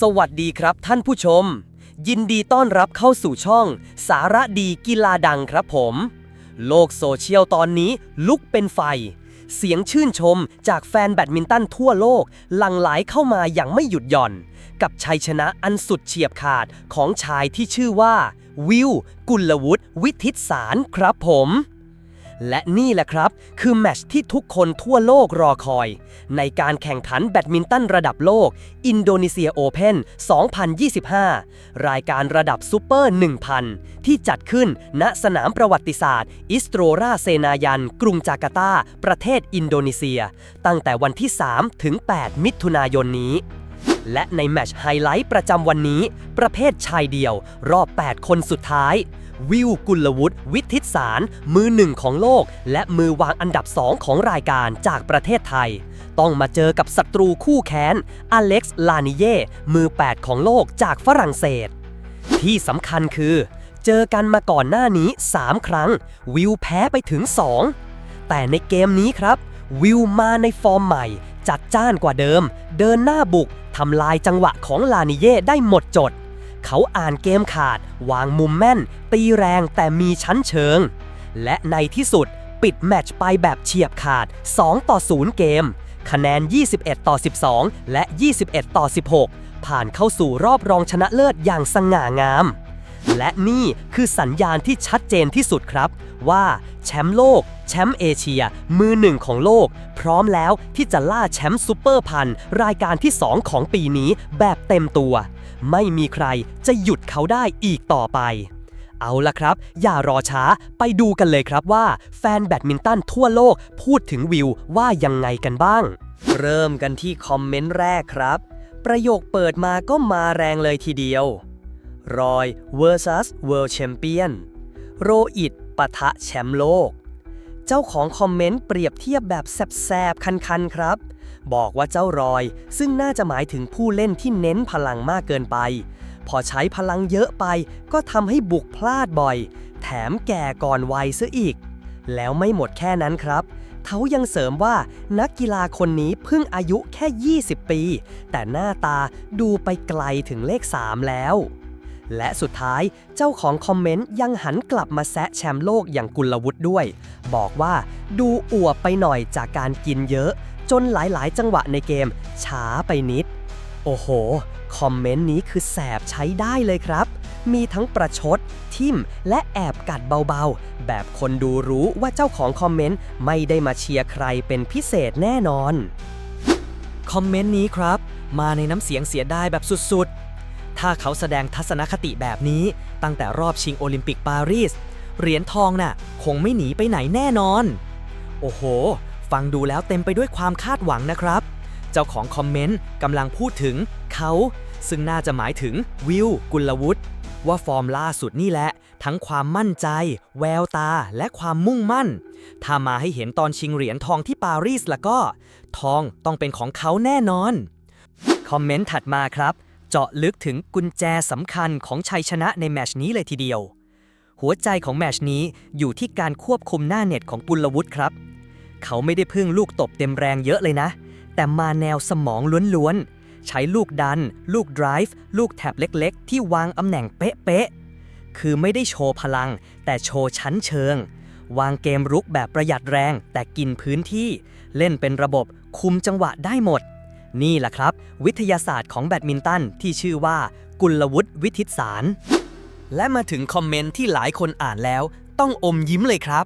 สวัสดีครับท่านผู้ชม ยินดีต้อนรับเข้าสู่ช่อง สาระดีกีฬาดังครับผม โลกโซเชียลตอนนี้ลุกเป็นไฟ เสียงชื่นชมจากแฟนแบดมินตันทั่วโลก หลั่งไหลเข้ามาอย่างไม่หยุดหย่อน กับชัยชนะอันสุดเฉียบขาดของชายที่ชื่อว่า วิว กุลวุฒิวิทิตสารครับผม และนี่แหละครับ คือแมชที่ทุกคนทั่วโลกรอคอย ในการแข่งขันแบดมินตันระดับโลก อินโดนีเซียโอเพน2025 รายการระดับซูเปอร์ 1,000 ที่จัดขึ้นณสนามประวัติศาสตร์ อิสโตรราเซนายัน กรุงจาการ์ตา ประเทศอินโดนีเซีย ตั้งแต่วันที่ 3 ถึง 8 มิถุนายนนี้และในแมชไฮไลท์ประจำวันนี้ ประเภทชายเดี่ยว รอบ 8 คนสุดท้าย วิวกุลวุฒิวิทิตสาร มือหนึ่งของโลก และมือวางอันดับ2ของรายการจากประเทศไทย ต้องมาเจอกับศัตรูคู่แค้น อเล็กซ์ ลานิเย่ มือ 8 ของโลกจากฝรั่งเศส ที่สำคัญคือ เจอกันมาก่อนหน้านี้ 3 ครั้ง วิวแพ้ไปถึง 2 แต่ในเกมนี้ครับ วิวมาในฟอร์มใหม่ จัดจ้านกว่าเดิม เดินหน้าบุกทำลายจังหวะของลานิเย่ได้หมดจด เขาอ่านเกมขาด วางมุมแม่น ตีแรงแต่มีชั้นเชิง และในที่สุดปิดแมตช์ไปแบบเฉียบขาด 2 ต่อ 0 เกม คะแนน 21 ต่อ 12 และ 21 ต่อ 16 ผ่านเข้าสู่รอบรองชนะเลิศอย่างสง่างาม และนี่คือสัญญาณที่ชัดเจนที่สุดครับ ว่าแชมป์โลก แชมป์เอเชีย มือหนึ่งของโลก พร้อมแล้วที่จะล่าแชมป์ซูเปอร์พันรายการที่ 2 ของปีนี้แบบเต็มตัว ไม่มีใครจะหยุดเขาได้อีกต่อไป เอาละครับ อย่ารอช้าไปดูกันเลยครับว่า แฟนแบดมินตันทั่วโลกพูดถึงวิวว่ายังไงกันบ้าง เริ่มกันที่คอมเมนต์แรกครับ ประโยคเปิดมาก็มาแรงเลยทีเดียว รอย vs World Champion โรอิดปะทะแชมป์โลก เจ้าของคอมเมนต์เปรียบเทียบแบบแซบๆ คันๆ ครับ บอกว่าเจ้ารอย ซึ่งน่าจะหมายถึงผู้เล่นที่เน้นพลังมากเกินไป พอใช้พลังเยอะไปก็ทำให้บุกพลาดบ่อย แถมแก่ก่อนวัยซะอีก แล้วไม่หมดแค่นั้นครับเขายังเสริมว่านักกีฬาคนนี้เพิ่งอายุแค่ 20 ปี แต่หน้าตาดูไปไกลถึงเลข 3 แล้ว และสุดท้ายเจ้าของคอมเมนต์ยังหันกลับมาแซะแชมป์โลกอย่างกุลวุฒิด้วย บอกว่าดูอวบไปหน่อยจากการกินเยอะ จนหลายๆ จังหวะในเกม ช้าไปนิด โอ้โห คอมเมนต์นี้คือแสบใช้ได้เลยครับ มีทั้งประชด ทิมและแอบกัดเบาๆ แบบคนดูรู้ว่าเจ้าของคอมเมนต์ไม่ได้มาเชียร์ใครเป็นพิเศษแน่นอน คอมเมนต์นี้ครับ มาในน้ำเสียงเสียดายแบบสุดๆ ถ้าเขาแสดงทัศนคติแบบนี้ตั้งแต่รอบชิงโอลิมปิกปารีสเหรียญทองน่ะ คงไม่หนีไปไหนแน่นอน โอ้โห ฟังดูแล้วเต็มไปด้วยความคาดหวังนะครับ เจ้าของคอมเมนต์กำลังพูดถึงเขา ซึ่งน่าจะหมายถึงวิวกุลวุฒิว่าฟอร์มล่าสุดนี่แหละ ทั้งความมั่นใจ แววตาและความมุ่งมั่น ถ้ามาให้เห็นตอนชิงเหรียญทองที่ปารีสแล้วก็ ทองต้องเป็นของเขาแน่นอน คอมเมนต์ถัดมาครับ เจาะลึกถึงกุญแจสำคัญของชัยชนะในแมชนี้เลยทีเดียว หัวใจของแมชนี้อยู่ที่การควบคุมหน้าเน็ตของกุลวุฒิครับ เขาไม่ได้พึ่งลูกตบเต็มแรงเยอะเลยนะ แต่มาแนวสมองล้วนๆ ใช้ลูกดัน ลูก drive ลูกแท็บเล็กๆ ที่วางตำแหน่งเป๊ะๆ คือไม่ได้โชว์พลัง แต่โชว์ชั้นเชิง วางเกมรุกแบบประหยัดแรง แต่กินพื้นที่ เล่นเป็นระบบคุมจังหวะได้หมด นี่แหละครับ วิทยาศาสตร์ของแบดมินตันที่ชื่อว่า กุลวุฒิวิทิตสาร และมาถึงคอมเมนต์ที่หลายคนอ่านแล้ว ต้องอมยิ้มเลยครับ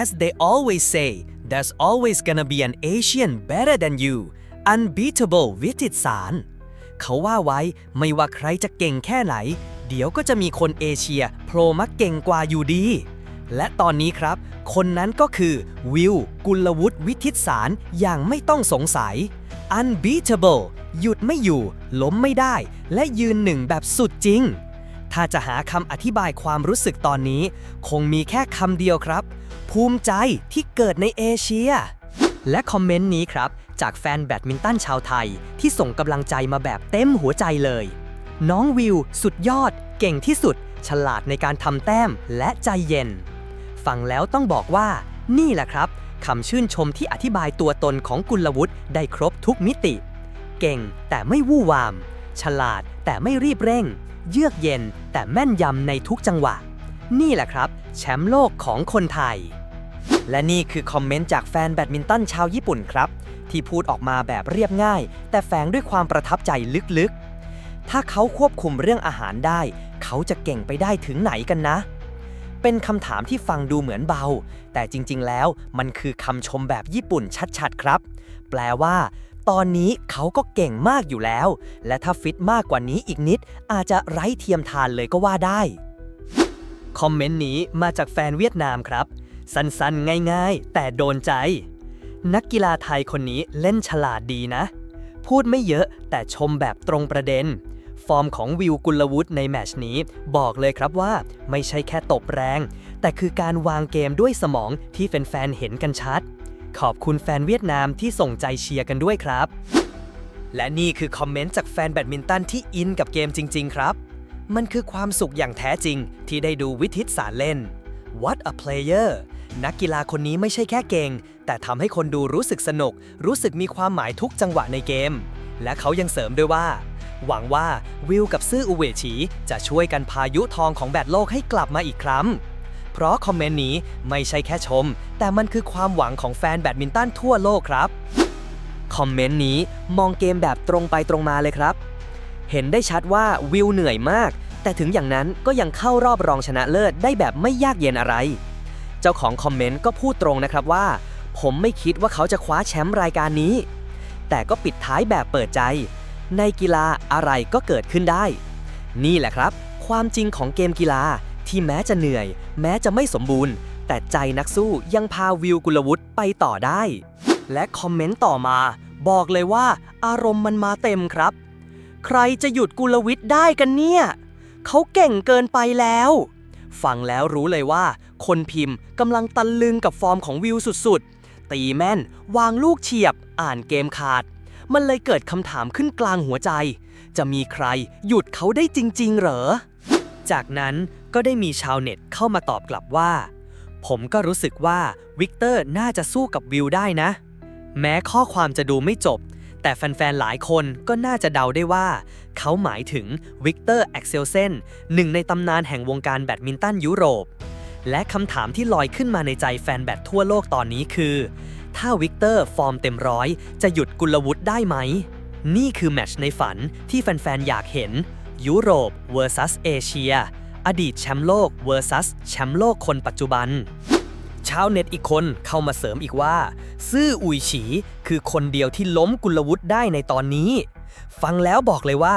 As they always say there's always gonna be an Asian better than you unbeatable วิทิตสาร เขาว่าไว้ไม่ว่าใครจะเก่งแค่ไหน เดี๋ยวก็จะมีคนเอเชียโผล่มาเก่งกว่าอยู่ดี และตอนนี้ครับ คนนั้นก็คือวิวกุลวุฒิวิทิตสารอย่างไม่ต้องสงสัย unbeatable หยุดไม่อยู่ ล้มไม่ได้ และยืนหนึ่งแบบสุดจริง ถ้าจะหาคำอธิบายความรู้สึกตอนนี้ คงมีแค่คำเดียวครับ ภูมิใจที่เกิดในเอเชีย และคอมเมนต์นี้ครับ จากแฟนแบดมินตันชาวไทย ที่ส่งกำลังใจมาแบบเต็มหัวใจเลย น้องวิว สุดยอด เก่งที่สุด ฉลาดในการทำแต้มและใจเย็น ฟังแล้วต้องบอกว่า นี่แหละครับคำชื่นชมที่อธิบายตัวตนของกุลวุฒิได้ครบทุกมิติ เก่งแต่ไม่วู่วาม ฉลาดแต่ไม่รีบเร่ง เยือกเย็นแต่แม่นยำในทุกจังหวะ นี่แหละครับ แชมป์โลกของคนไทย และนี่คือคอมเมนต์จากแฟนแบดมินตันชาวญี่ปุ่นครับ ที่พูดออกมาแบบเรียบง่าย แต่แฝงด้วยความประทับใจลึกๆ ถ้าเขาควบคุมเรื่องอาหารได้ เขาจะเก่งไปได้ถึงไหนกันนะ เป็นคำถามที่ฟังดูเหมือนเบา แต่จริงๆแล้วมันคือคำชมแบบญี่ปุ่นชัดๆครับ แปลว่า ตอนนี้เขาก็เก่งมากอยู่แล้ว และถ้าฟิตมากกว่านี้อีกนิด อาจจะไร้เทียมทานเลยก็ว่าได้คอมเมนต์นี้มาจากแฟนเวียดนามครับ สั้นๆ ง่ายๆ แต่โดนใจ นักกีฬาไทยคนนี้เล่นฉลาดดีนะ พูดไม่เยอะแต่ชมแบบตรงประเด็น ฟอร์มของวิวกุลวุฒิในแมชนี้ บอกเลยครับว่าไม่ใช่แค่ตบแรง แต่คือการวางเกมด้วยสมองที่แฟนๆเห็นกันชัด ขอบคุณแฟนเวียดนามที่ส่งใจเชียร์กันด้วยครับ และนี่คือคอมเมนต์จากแฟนแบดมินตันที่อินกับเกมจริง ๆ ครับมันคือความสุขอย่างแท้จริงที่ได้ดูวิทิตสารเล่น What a player นักกีฬาคนนี้ไม่ใช่แค่เก่ง แต่ทำให้คนดูรู้สึกสนุก รู้สึกมีความหมายทุกจังหวะในเกม และเขายังเสริมด้วยว่า หวังว่าวิลกับซื่ออุเวฉีจะช่วยกันพายุทองของแบดโลกให้กลับมาอีกครั้ง เพราะคอมเมนต์นี้ไม่ใช่แค่ชม แต่มันคือความหวังของแฟนแบดมินตันทั่วโลกครับ คอมเมนต์นี้มองเกมแบบตรงไปตรงมาเลยครับ เห็นได้ชัดว่าวิวเหนื่อยมาก แต่ถึงอย่างนั้นก็ยังเข้ารอบรองชนะเลิศได้แบบไม่ยากเย็นอะไร เจ้าของคอมเมนต์ก็พูดตรงนะครับว่า ผมไม่คิดว่าเขาจะคว้าแชมป์รายการนี้ แต่ก็ปิดท้ายแบบเปิดใจ ในกีฬาอะไรก็เกิดขึ้นได้ นี่แหละครับ ความจริงของเกมกีฬาที่แม้จะเหนื่อย แม้จะไม่สมบูรณ์ แต่ใจนักสู้ยังพาวิวกุลวุฒิไปต่อได้ และคอมเมนต์ต่อมา บอกเลยว่า อารมณ์มันมาเต็มครับ ใครจะหยุดกุลวิทย์ได้กันเนี่ยเขาเก่งเกินไปแล้ว ฟังแล้วรู้เลยว่า คนพิมพ์กำลังตะลึงกับฟอร์มของวิวสุดๆ ตีแม่น วางลูกเฉียบ อ่านเกมขาด มันเลยเกิดคำถามขึ้นกลางหัวใจ จะมีใครหยุดเขาได้จริง ๆ เหรอ จากนั้นก็ได้มีชาวเน็ตเข้ามาตอบกลับว่า ผมก็รู้สึกว่าวิกเตอร์น่าจะสู้กับวิวได้นะ แม้ข้อความจะดูไม่จบ แต่แฟนๆ หลายคนก็น่าจะเดาได้ว่า เขาหมายถึงวิกเตอร์แอ็กเซลเซนหนึ่งในตำนานแห่งวงการแบดมินตันยุโรป และคำถามที่ลอยขึ้นมาในใจแฟนแบดทั่วโลกตอนนี้คือ ถ้าวิกเตอร์ฟอร์มเต็มร้อยจะหยุดกุลวุฒิได้ไหม นี่คือแมตช์ในฝันที่แฟนๆ อยากเห็น ยุโรป vs เอเชีย อดีตแชมป์โลก vs แชมป์โลกคนปัจจุบันชาวเน็ตอีกคนเข้ามาเสริมอีกว่า ซื่ออุยฉีคือคนเดียวที่ล้มกุลวุฒิได้ในตอนนี้ ฟังแล้วบอกเลยว่า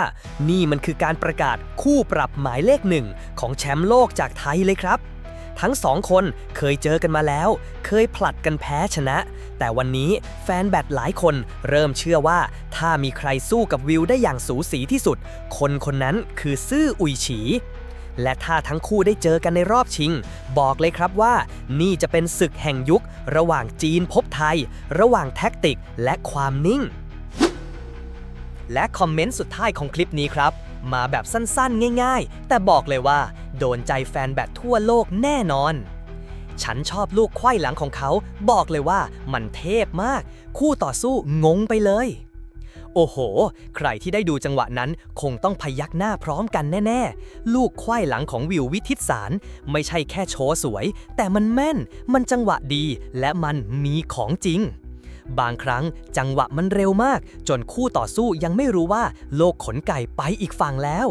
นี่มันคือการประกาศคู่ปรับหมายเลขหนึ่งของแชมป์โลกจากไทยเลยครับ ทั้งสองคนเคยเจอกันมาแล้ว เคยผลัดกันแพ้ชนะ แต่วันนี้แฟนแบดหลายคนเริ่มเชื่อว่า ถ้ามีใครสู้กับวิวได้อย่างสูสีที่สุด คนคนนั้นคือซื่ออุยฉี และถ้าทั้งคู่ได้เจอกันในรอบชิง บอกเลยครับว่า นี่จะเป็นศึกแห่งยุค ระหว่างจีนพบไทย ระหว่างแท็กติกและความนิ่ง และคอมเมนต์สุดท้ายของคลิปนี้ครับ มาแบบสั้นๆ ง่ายๆ แต่บอกเลยว่า โดนใจแฟนแบดทั่วโลกแน่นอน ฉันชอบลูกไขว้หลังของเขา บอกเลยว่ามันเทพมาก คู่ต่อสู้งงไปเลย โอ้โห ใครที่ได้ดูจังหวะนั้นคงต้องพยักหน้าพร้อมกันแน่ๆ ลูกไขว้หลังของวิววิทิตสาร ไม่ใช่แค่โชว์สวย แต่มันแม่น มันจังหวะดี และมันมีของจริง บางครั้งจังหวะมันเร็วมาก จนคู่ต่อสู้ยังไม่รู้ว่าโลกขนไก่ไปอีกฝั่งแล้ว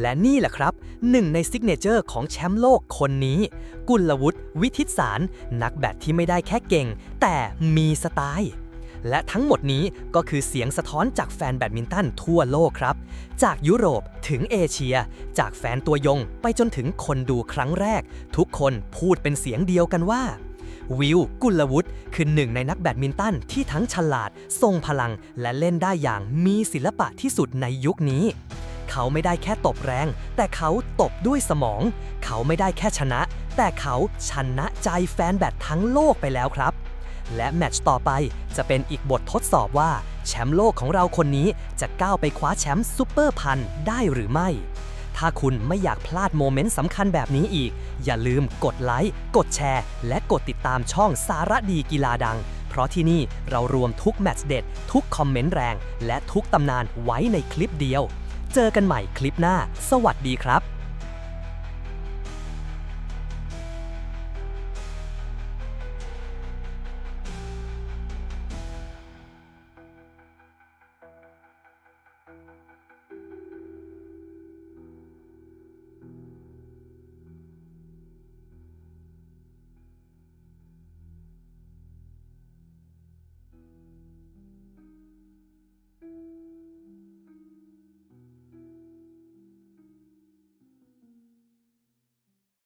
และนี่แหละครับหนึ่งในซิกเนเจอร์ของแชมป์โลกคนนี้ กุลวุฒิวิทิตสาร นักแบดที่ไม่ได้แค่เก่ง แต่มีสไตล์และทั้งหมดนี้ก็คือเสียงสะท้อนจากแฟนแบดมินตันทั่วโลกครับ จากยุโรปถึงเอเชีย จากแฟนตัวยงไปจนถึงคนดูครั้งแรก ทุกคนพูดเป็นเสียงเดียวกันว่า วิวกุลวุฒิคือหนึ่งในนักแบดมินตันที่ทั้งฉลาด ทรงพลัง และเล่นได้อย่างมีศิลปะที่สุดในยุคนี้ เขาไม่ได้แค่ตบแรง แต่เขาตบด้วยสมอง เขาไม่ได้แค่ชนะ แต่เขาชนะใจแฟนแบดทั้งโลกไปแล้วครับ และแมตช์ต่อไปจะเป็นอีกบททดสอบว่า แชมป์โลกของเราคนนี้จะก้าวไปคว้าแชมป์ซูเปอร์พันได้หรือไม่ ถ้าคุณไม่อยากพลาดโมเมนต์สำคัญแบบนี้อีก อย่าลืมกดไลค์ กดแชร์ และกดติดตามช่องสาระดีกีฬาดัง เพราะที่นี่เรารวมทุกแมตช์เด็ด ทุกคอมเมนต์แรง และทุกตำนานไว้ในคลิปเดียว เจอกันใหม่คลิปหน้า สวัสดีครับ